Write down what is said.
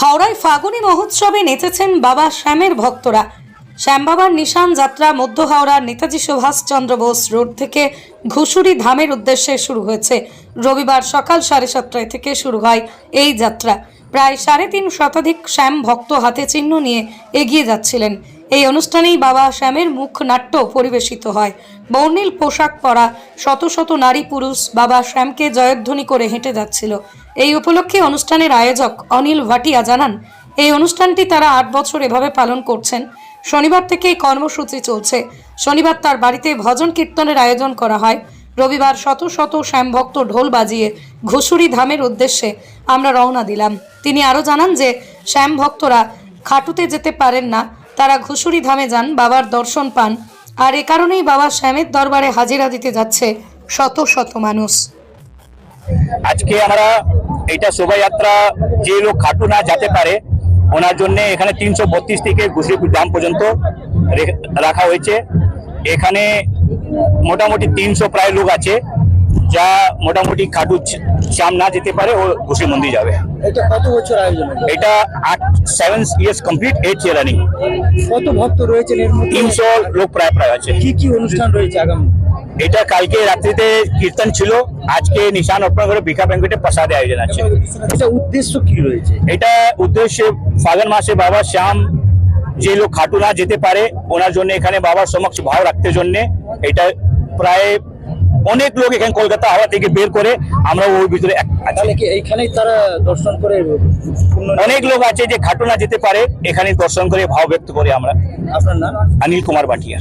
হাওড়ায় ফাগুনি মহোৎসবে নেচেছেন বাবা শ্যামের ভক্তরা। শ্যাম বাবার নিশান যাত্রা মধ্য হাওড়ার নেতাজি সুভাষচন্দ্র বোস রোড থেকে ঘুষুরি ধামের উদ্দেশ্যে শুরু হয়েছে। রবিবার সকাল সাড়ে সাতটায় থেকে শুরু হয় এই যাত্রা। প্রায় সাড়ে তিন শতাধিক শ্যাম ভক্ত হাতে চিহ্ন নিয়ে এগিয়ে যাচ্ছিলেন। এই অনুষ্ঠানেই বাবা শ্যামের মুখ নাট্য পরিবেশিত হয়। বর্ণিল পোশাক পরা শত শত নারী পুরুষ বাবা শ্যামকে জয়ধ্বনি করে হেঁটে যাচ্ছিল। এই উপলক্ষে অনুষ্ঠানের আয়োজক অনিল ভাটিয়া জানান, এই অনুষ্ঠানটি তারা আট বছর এভাবে পালন করছেন। শনিবার থেকে এই কর্মসূচি চলছে। শনিবার তার বাড়িতে ভজন কীর্তনের আয়োজন করা হয়। রবিবার শত শত শ্যামভক্ত ঢোল বাজিয়ে ঘুষুরি ধামের উদ্দেশ্যে আমরা রওনা দিলাম। তিনি আরও জানান যে, শ্যাম ভক্তরা খাটুতে যেতে পারেন না। তারা ঘুষুরি ধামে যান, বাবার দর্শন পান। আর এ কারণেই বাবা শ্যামের দরবারে হাজিরা দিতে যাচ্ছে শত শত মানুষ। আজকে আমরা এটা শোভাযাত্রা যে লোক খাটু না যেতে পারে, ওনার জন্য এখানে তিনশো বত্রিশ থেকে ঘুষিপুর দাম পর্যন্ত রাখা হয়েছে। এখানে মোটামুটি তিনশো প্রায় লোক আছে। যা মোটামুটি খাটু চাম না যেতে পারে ও ঘুষি মন্দির যাবে। এটা কত বছর আয়োজন এটা আট seven years complete eight year running কত ভক্ত এর মধ্যে? তিনশো লোক প্রায় প্রায় আছে। কি কি অনুষ্ঠান রয়েছে আগামী? এটা কালকে রাত্রিতে কীর্তন ছিল আজকে নিশান অর্পণ করে বিখা ব্যাঙ্কুটে প্রসাদে আয়োজন আছে। এটা উদ্দেশ্য কি রয়েছে? এটা উদ্দেশ্যে ফাল্গুন মাসে বাবা শ্যাম যে লোক খাটু না যেতে পারে ওনার জন্য এখানে বাবার সমক্ষ ভাব রাখতে জন্য। এটা প্রায় অনেক লোক এখানে কলকাতা হাওড়া থেকে বের করে আমরা ওর ভিতরে এইখানেই তারা দর্শন করে অনেক লোক আছে যে ঘাটনা যেতে পারে এখানে দর্শন করে ভাব ব্যক্ত করে আমরা। আপনার নাম? অনিল কুমার বাটিয়া